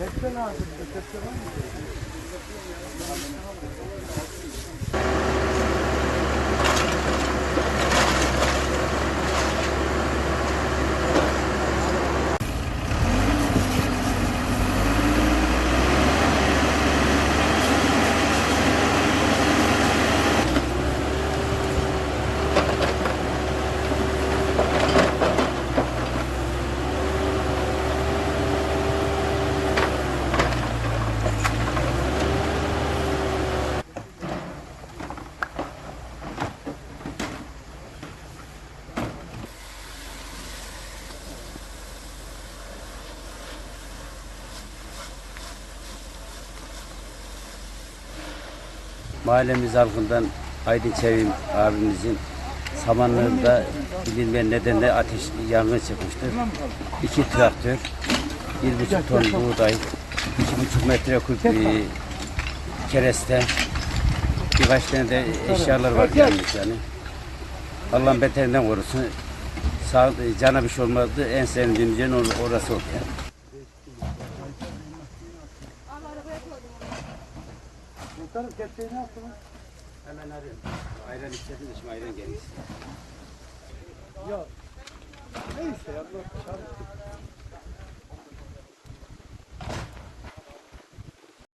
Kepçe lazım. Kepçe var Mahallemiz halkından Aydın Çevim abimizin samanlığında bilinmeyen nedenle ateş yangın çıkmıştır. İki traktör, bir buçuk ton buğday, iki buçuk metre kub e, kereste, birkaç tane de eşyalar var yanmış yani. Allah'ın beterinden korusun. Sağ, cana bir şey olmadı. En sevdiğimiz yer or- orası oldu yani. Muhtarım kepçeyi ne yaptınız? Hemen arıyorum. Ayran istedim de şimdi ayran gelmiş. Ya neyse ya. bak, çabuk.